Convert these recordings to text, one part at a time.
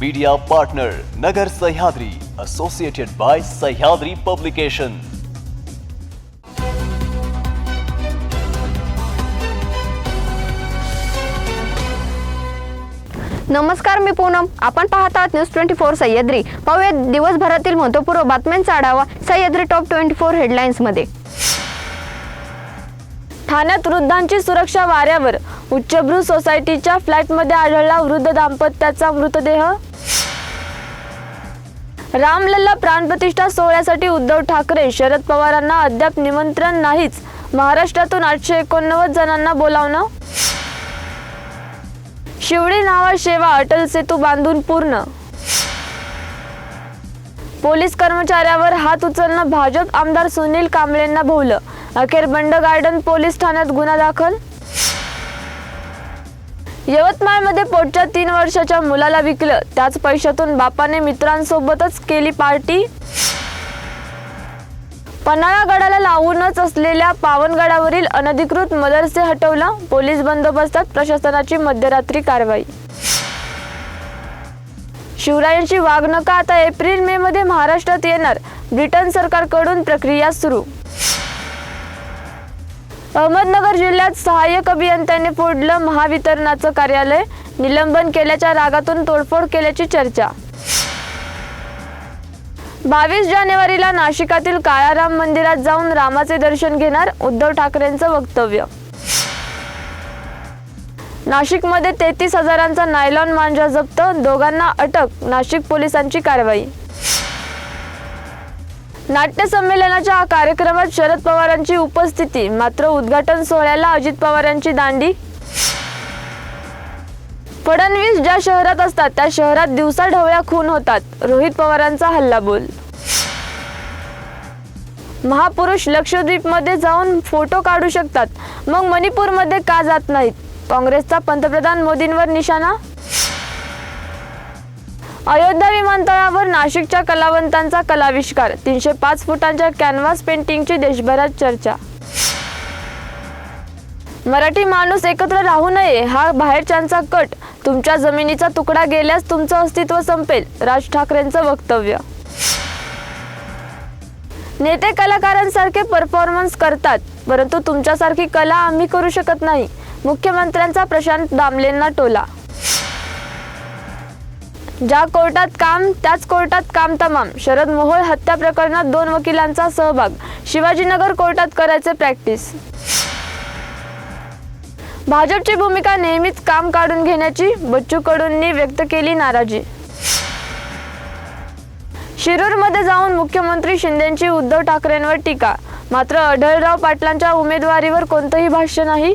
Media partner Nagar Sahyadri associated by Sahyadri publication नमस्कार मी पूनम. आपण पाहत आहात न्यूज ट्वेंटी फोर सह्याद्री. पाहूया दिवसभरातील महत्वपूर्व बातम्यांचा आढावा सह्याद्री टॉप ट्वेंटी फोर हेडलाईन्समध्ये ठाण्यात वृद्धांची सुरक्षा वाऱ्यावर. उच्चभ्रू सोसायटीच्या फ्लॅटमध्ये आढळला वृद्ध दाम्पत्याचा मृतदेह. रामलल्ला प्राणप्रतिष्ठा सोहळ्यासाठी उद्धव ठाकरे शरद पवारांना अद्याप निमंत्रण नाहीच. महाराष्ट्रातून आठशे एकोणनव्वद जणांना बोलावणं? शिवडी नावा शेवा अटल सेतू बांधून पूर्ण. पोलीस कर्मचाऱ्यावर हात उचलणं भाजप आमदार सुनील कांबळेंना भोवलं. अखेर बंड गार्डन पोलीस ठाण्यात गुन्हा दाखल? यवतमाळमध्ये पोटच्या तीन वर्षाच्या मुलाला विकलं. त्याच पैशातून बापाने मित्रांसोबतच केली पार्टी. पन्हाळा गडाला लावूनच असलेल्या पावनगडावरील अनधिकृत मदरसे हटवला. पोलीस बंदोबस्तात प्रशासनाची मध्यरात्री कारवाई. शिवरायांची वागणुका आता एप्रिल मे मध्ये महाराष्ट्रात येणार. ब्रिटन सरकारकडून प्रक्रिया सुरू. अहमदनगर जिल्ह्यात सहाय्यक अभियंत्याने फोडलं महावितरणाचं कार्यालय. निलंबन केल्याच्या रागातून तोडफोड केल्याची चर्चा. बावीस जानेवारीला नाशिकातील काळाराम मंदिरात जाऊन रामाचे दर्शन घेणार उद्धव ठाकरेंचं वक्तव्य. नाशिकमध्ये तेहतीस हजारांचा नायलॉन मांजा जप्त दोघांना अटक नाशिक पोलिसांची कारवाई. नाट्यसंमेलनाच्या कार्यक्रमात शरद पवारांची उपस्थिती. मात्र उद्घाटन सोहळ्याला अजित पवारांची दांडी. फडणवीस ज्या शहरात असतात त्या शहरात दिवसा ढवळ्या खून होतात. रोहित पवारांचा हल्लाबोल. महापुरुष लक्षद्वीपमध्ये जाऊन फोटो काढू शकतात. मग मणिपूरमध्ये का जात नाहीत? काँग्रेसचा पंतप्रधान मोदींवर निशाणा? अयोध्या विमानतळावर नाशिकच्या कलावंतांचा कलाविष्कार तीनशे पाच फुटांच्या कॅनव्हास पेंटिंगची देशभरात चर्चा. मराठी माणूस एकत्र राहू नये हा बाहेरच्यांचा कट. तुमच्या जमिनीचा तुकडा गेल्यास तुमचं अस्तित्व संपेल राज ठाकरेंचं वक्तव्य. नेते कलाकारांसारखे परफॉर्मन्स करतात परंतु तुमच्यासारखी कला आम्ही करू शकत नाही. मुख्यमंत्र्यांचा प्रशांत दामलेंना टोला. ज्या कोर्टात काम त्याच कोर्टात काम तमाम. शरद मोहोळ हत्या प्रकरणात दोन वकिलांचा सहभाग. शिवाजीनगर कोर्टात करायचे प्रॅक्टिस. भाजपची भूमिका नेहमीच काम काढून घेण्याची बच्चू कडूंनी व्यक्त केली नाराजी. शिरूरमध्ये जाऊन मुख्यमंत्री शिंदेची उद्धव ठाकरेंवर टीका. मात्र अढळराव पाटलांच्या उमेदवारीवर कोणतंही भाष्य नाही.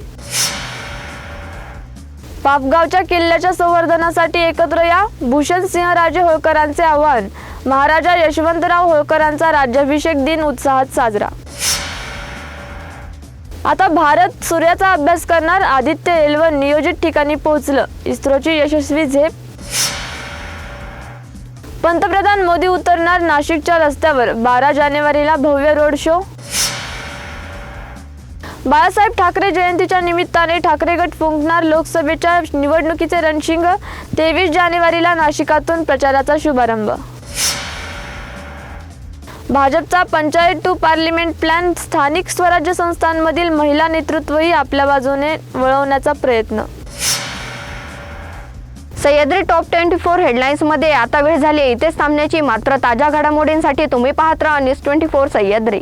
पापगावच्या किल्ल्याच्या संवर्धनासाठी एकत्र या भूषण सिंह राजे होळकरांचे आवाहन. महाराजा यशवंतराव होळकरांचा राज्याभिषेक दिन उत्साहात साजरा. आता भारत सूर्याचा अभ्यास करणार आदित्य एल नियोजित ठिकाणी पोहोचलं. इस्रोची यशस्वी झेप. पंतप्रधान मोदी उतरणार नाशिकच्या रस्त्यावर. बारा जानेवारीला भव्य रोड शो. बाळासाहेब ठाकरे जयंतीच्या निमित्ताने ठाकरे गट फुंकणार लोकसभेच्या निवडणुकीचे रणशिंग तेवीस जानेवारीला नाशिकातून प्रचाराचा शुभारंभ. भाजपचा पंचायत टू पार्लिमेंट प्लॅन स्थानिक स्वराज्य संस्थांमधील महिला नेतृत्वही आपल्या बाजूने वळवण्याचा प्रयत्न. सह्याद्री टॉप ट्वेंटी फोर हेडलाईन्समध्ये आता वेळ झाली आहे. इथेच थांबण्याची मात्र ताज्या घडामोडींसाठी तुम्ही पाहत राहा news twenty four Sahyadri.